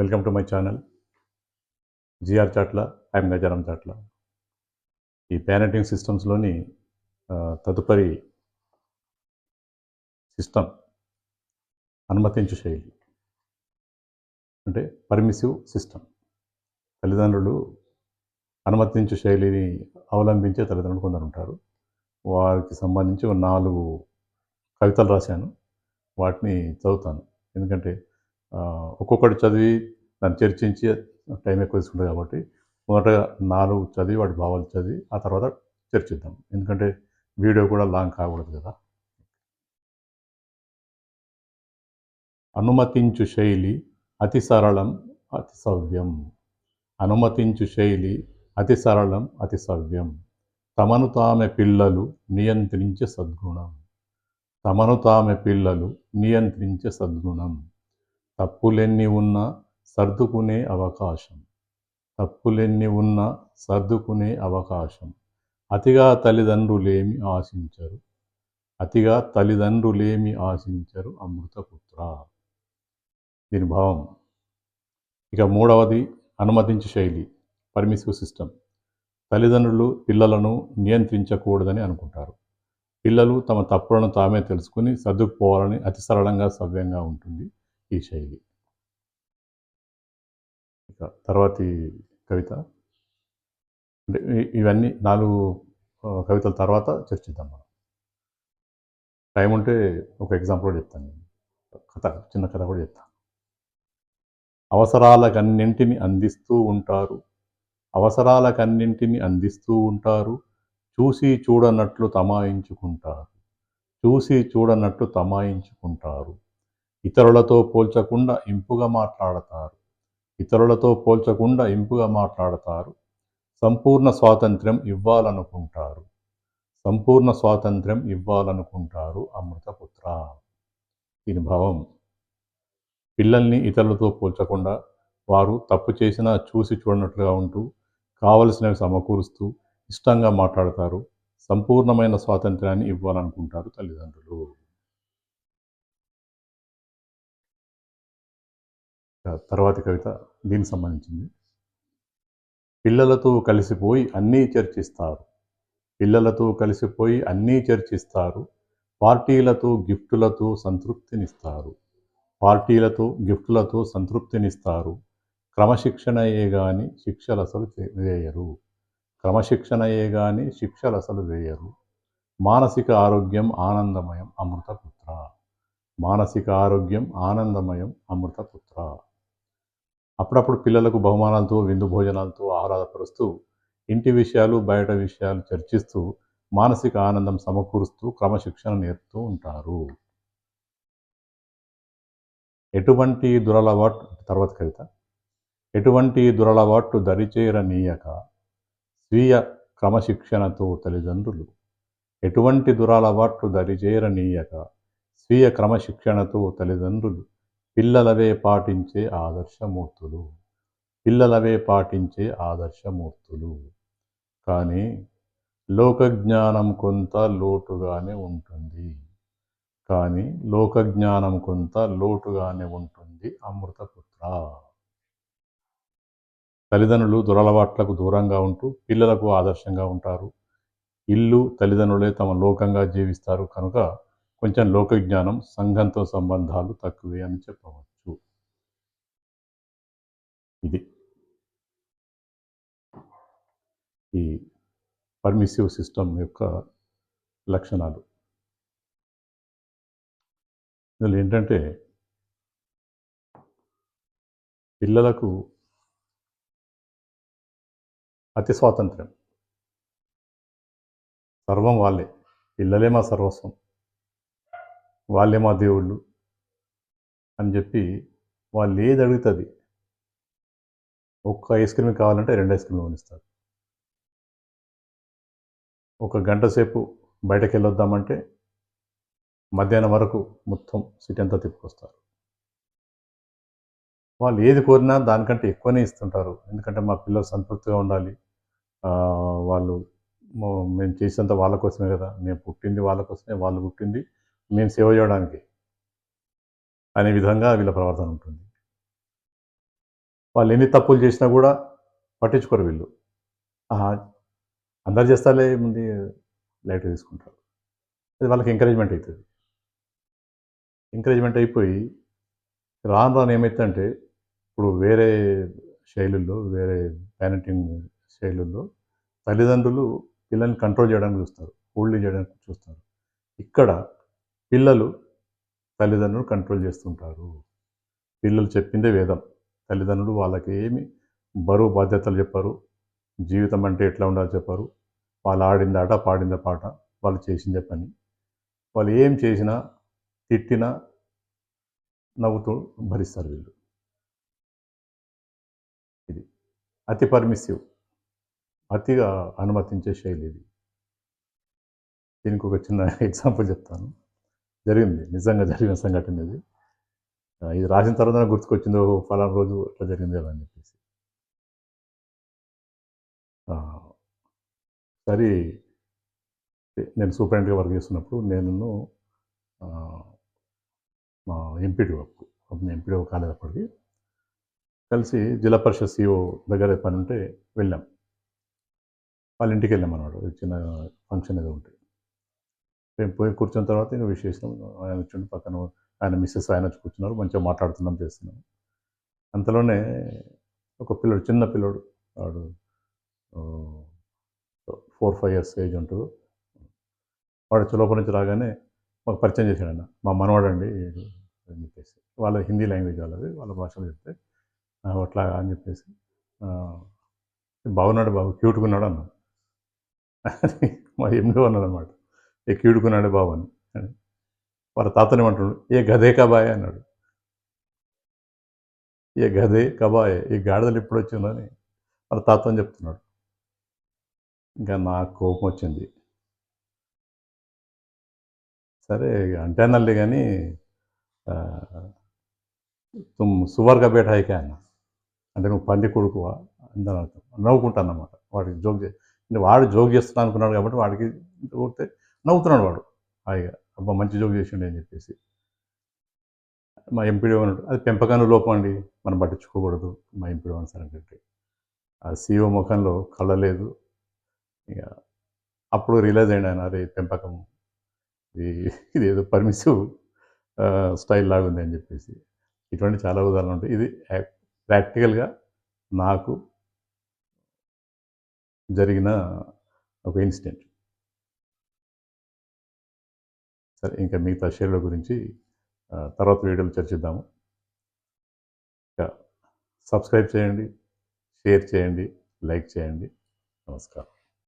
Welcome to my channel. GR Chatla I'm Gajaram Chatla. ఈ parenting సిస్టమ్స్లోని తదుపరి system అనుమతించు శైలి. అంటే పర్మిసివ్ సిస్టమ్ తల్లిదండ్రులు అనుమతించు శైలిని అవలంబించే తల్లిదండ్రులు కొందరు ఉంటారు. వారికి సంబంధించి నాలుగు కవితలు రాశాను. వాటిని చదువుతాను. ఎందుకంటే ఒక్కొక్కటి చదివి దాన్ని చర్చించి టైం ఎక్కువ తీసుకుంటుంది కాబట్టి మొదటగా నాలుగు చదివి వాటి భావాలు చదివి ఆ తర్వాత చర్చిద్దాం. ఎందుకంటే వీడియో కూడా లాంగ్ కాకూడదు కదా. అనుమతించు శైలి అతి సరళం అతి సవ్యం. అనుమతించు శైలి అతి సరళం అతి సవ్యం. తమను తామె పిల్లలు నియంత్రించే సద్గుణం. తమను తామె పిల్లలు నియంత్రించే సద్గుణం. తప్పులెన్ని ఉన్నా సర్దుకునే అవకాశం. తప్పులెన్ని ఉన్నా సర్దుకునే అవకాశం. అతిగా తల్లిదండ్రులేమి ఆశించరు. అతిగా తల్లిదండ్రులేమి ఆశించరు అమృతపుత్ర. దీని భావం. ఇక మూడవది అనుమతించే శైలి పర్మిసివ్ సిస్టమ్ తల్లిదండ్రులు పిల్లలను నియంత్రించకూడదని అనుకుంటారు. పిల్లలు తమ తప్పులను తామే తెలుసుకుని సర్దుకుపోవాలని అతి సరళంగా సవ్యంగా ఉంటుంది. ఈ శైలి ఇక తర్వాతి కవిత? అంటే ఇవన్నీ నాలుగు కవితల తర్వాత చర్చిద్దాం మనం. టైం ఉంటే ఒక ఎగ్జాంపుల్ కూడా చెప్తాను నేను. కథ చిన్న కథ కూడా చెప్తాను. అవసరాలకన్నింటిని అందిస్తూ ఉంటారు. అవసరాలకన్నింటిని అందిస్తూ ఉంటారు. చూసి చూడనట్లు తమాయించుకుంటారు. చూసి చూడనట్లు తమాయించుకుంటారు. ఇతరులతో పోల్చకుండా ఇంపుగా మాట్లాడతారు. ఇతరులతో పోల్చకుండా ఇంపుగా మాట్లాడతారు. సంపూర్ణ స్వాతంత్ర్యం ఇవ్వాలనుకుంటారు. సంపూర్ణ స్వాతంత్ర్యం ఇవ్వాలనుకుంటారు అమృతపుత్ర దీని భావం. పిల్లల్ని ఇతరులతో పోల్చకుండా వారు తప్పు చేసినా చూసి చూడనట్లుగా ఉంటూ కావలసినవి సమకూరుస్తూ ఇష్టంగా మాట్లాడతారు. సంపూర్ణమైన స్వాతంత్ర్యాన్ని ఇవ్వాలనుకుంటారు తల్లిదండ్రులు. తర్వాతి కవిత దీనికి సంబంధించింది. పిల్లలతో కలిసిపోయి అన్నీ చర్చిస్తారు. పిల్లలతో కలిసిపోయి అన్నీ చర్చిస్తారు. పార్టీలతో గిఫ్టులతో సంతృప్తినిస్తారు. పార్టీలతో గిఫ్టులతో సంతృప్తినిస్తారు. క్రమశిక్షణయే గాని శిక్షలు అసలు వేయరు. క్రమశిక్షణయే గాని శిక్షలు అసలు వేయరు. మానసిక ఆరోగ్యం ఆనందమయం అమృతపుత్ర. మానసిక ఆరోగ్యం ఆనందమయం అమృతపుత్ర. అప్పుడప్పుడు పిల్లలకు బహుమానాలతో విందు భోజనాలతో ఆహ్లాదపరుస్తూ ఇంటి విషయాలు బయట విషయాలు చర్చిస్తూ మానసిక ఆనందం సమకూరుస్తూ క్రమశిక్షణ నేర్పుతూ ఉంటారు. ఎటువంటి దురలవాటు తర్వాత కవిత. ఎటువంటి దురలవాట్లు దరిచేరనీయక స్వీయ క్రమశిక్షణతో తల్లిదండ్రులు. ఎటువంటి దురలవాట్లు దరిచేరనీయక స్వీయ క్రమశిక్షణతో తల్లిదండ్రులు. పిల్లలవే పాటించే ఆదర్శమూర్తులు. పిల్లలవే పాటించే ఆదర్శమూర్తులు. కానీ లోకజ్ఞానం కొంత లోటుగానే ఉంటుంది. కానీ లోకజ్ఞానం కొంత లోటుగానే ఉంటుంది అమృతపుత్ర. తల్లిదండ్రులు దురలవాట్లకు దూరంగా ఉంటూ పిల్లలకు ఆదర్శంగా ఉంటారు. ఇల్లు తల్లిదండ్రులే తమ లోకంగా జీవిస్తారు. కనుక కొంచెం లోకజ్ఞానం సంఘంతో సంబంధాలు తక్కువే అని చెప్పవచ్చు. ఇది. ఈ పర్మిసివ్ సిస్టమ్ యొక్క లక్షణాలు. ఇందులో ఏంటంటే పిల్లలకు అతి స్వాతంత్ర్యం. సర్వం వాళ్ళే. పిల్లలే మా సర్వస్వం. వాళ్ళే మా దేవుళ్ళు అని చెప్పి వాళ్ళు ఏది అడుగుతుంది? ఒక్క ఐస్ క్రీమ్ కావాలంటే రెండు ఐస్ క్రీమ్లు కొనిస్తారు. ఒక గంట సేపు బయటకు వెళ్ళొద్దామంటే మధ్యాహ్నం వరకు మొత్తం సిటీ అంతా తిప్పుకొస్తారు. వాళ్ళు ఏది కోరినా దానికంటే ఎక్కువనే ఇస్తుంటారు. ఎందుకంటే మా పిల్లలు సంతృప్తిగా ఉండాలి. వాళ్ళు మేము చేసినంత వాళ్ళ కోసమే కదా. మేము పుట్టింది వాళ్ళ కోసమే వాళ్ళు పుట్టింది మేము సేవ చేయడానికి అనే విధంగా వీళ్ళ ప్రవర్తన ఉంటుంది. వాళ్ళు ఎన్ని తప్పులు చేసినా కూడా పట్టించుకోరు వీళ్ళు. ఆహా, అందరు చేస్తాలే ముందు లైట్ తీసుకుంటారు. అది వాళ్ళకి ఎంకరేజ్మెంట్ అవుతుంది. ఎంకరేజ్మెంట్ అయిపోయి రాను రాను ఏమవుతుందంటే ఇప్పుడు వేరే శైలుల్లో వేరే పేరెంటింగ్ శైలుల్లో తల్లిదండ్రులు పిల్లల్ని కంట్రోల్ చేయడానికి చూస్తారు హోల్డింగ్ చేయడానికి చూస్తారు. ఇక్కడ పిల్లలు తల్లిదండ్రులు కంట్రోల్ చేస్తుంటారు. పిల్లలు చెప్పిందే వేదం. తల్లిదండ్రులు వాళ్ళకి ఏమి బరువు బాధ్యతలు చెప్పారు. జీవితం అంటే ఎట్లా ఉండాలో చెప్పారు. వాళ్ళు ఆడింది ఆట పాడింది పాట వాళ్ళు చేసిందే పని. వాళ్ళు ఏం చేసినా తిట్టినా నవ్వుతూ భరిస్తారు వీళ్ళు. ఇది అతి పర్మిసివ్ అతిగా అనుమతించే శైలి ఇది. దీనికి ఒక చిన్న ఎగ్జాంపుల్ చెప్తాను. జరిగింది. నిజంగా జరిగిన సంఘటన ఇది. ఇది రాసిన తర్వాత గుర్తుకొచ్చిందో గుర్తుకొచ్చింది ఓ ఫలానా రోజు ఇట్లా జరిగింది కదా అని చెప్పేసి. సరే. నేను సూపరింటెండెంట్గా వర్క్ చేస్తున్నప్పుడు నేను మా ఎంపీడీ వర్క్ ఎంపీడీ కాలేదు అప్పటికి కలిసి జిల్లా పరిషత్ సిఓ దగ్గర పని ఉంటే వెళ్ళాం. వాళ్ళ ఇంటికి వెళ్ళాం అన్నమాట. చిన్న ఫంక్షన్ ఏదో ఉంటే. మేము పోయి కూర్చున్న తర్వాత ఇంకా విశేషం. ఆయన వచ్చిండు పక్కన ఆయన మిస్సెస్ ఆయన వచ్చి కూర్చున్నారు. మంచిగా మాట్లాడుతున్నాం చేస్తున్నాం. అంతలోనే ఒక పిల్లడు చిన్న పిల్లడు వాడు ఫోర్ ఫైవ్ ఇయర్స్ ఏజ్ ఉంటుంది. వాడు వచ్చి లోపల నుంచి రాగానే మాకు పరిచయం చేశాడు ఆయన మా మనవాడండి అని చెప్పేసి. వాళ్ళ హిందీ లాంగ్వేజ్ వాళ్ళది వాళ్ళ భాషలో చెప్తే అట్లా అని చెప్పేసి బాగున్నాడు బాబు క్యూట్గా ఉన్నాడు అన్నాడు మా ఎమ్మె అన్నాడు అనమాట ఏ బాబు అని. వాళ్ళ తాతని అంటున్నాడు ఏ గదే కబాయ్ అన్నాడు. ఏ గదే కబాయ్ ఈ గాడిదలు ఎప్పుడు వచ్చిందని వాళ్ళ తాత అని చెప్తున్నాడు. ఇంకా నాకు కోపం వచ్చింది. సరే అంటే అన్నలే కానీ తుమ్ సువర్గా బేట హైకే అన్న. అంటే నువ్వు పంది కొడుకువా? అందరూ అర్థం. నవ్వుకుంటాను అన్నమాట. వాడికి జోక్ చే వాడు జోక్ చేస్తున్నా అనుకున్నాడు కాబట్టి వాడికి కొడితే నవ్వుతున్నాడు వాడు. హాయిగా అబ్బా మంచి జోక్ చేసిండు అని చెప్పేసి. మా ఎంపీడీ ఉన్నాడు. అది పెంపకాన్ని లోపం అండి. మనం పట్టించుకోకూడదు. మా ఎంపీడీ సార్ అంటే ఆ సీఓ ముఖంలో కళ్ళ లేదు. ఇక అప్పుడు రియలైజ్ అయ్యాడు ఆయన అరే పెంపకం ఇది ఇది ఏదో పర్మిసివ్ స్టైల్ లాగా ఉంది అని చెప్పేసి. ఇటువంటి చాలా ఉదాహరణలు ఉంటాయి. ఇది ప్రాక్టికల్గా నాకు జరిగిన ఒక ఇన్సిడెంట్. సరే ఇంకా మిగతా షేర్ల గురించి తర్వాత వీడియోలు చర్చిద్దాము. ఇంకా సబ్స్క్రైబ్ చేయండి షేర్ చేయండి లైక్ చేయండి. నమస్కారం.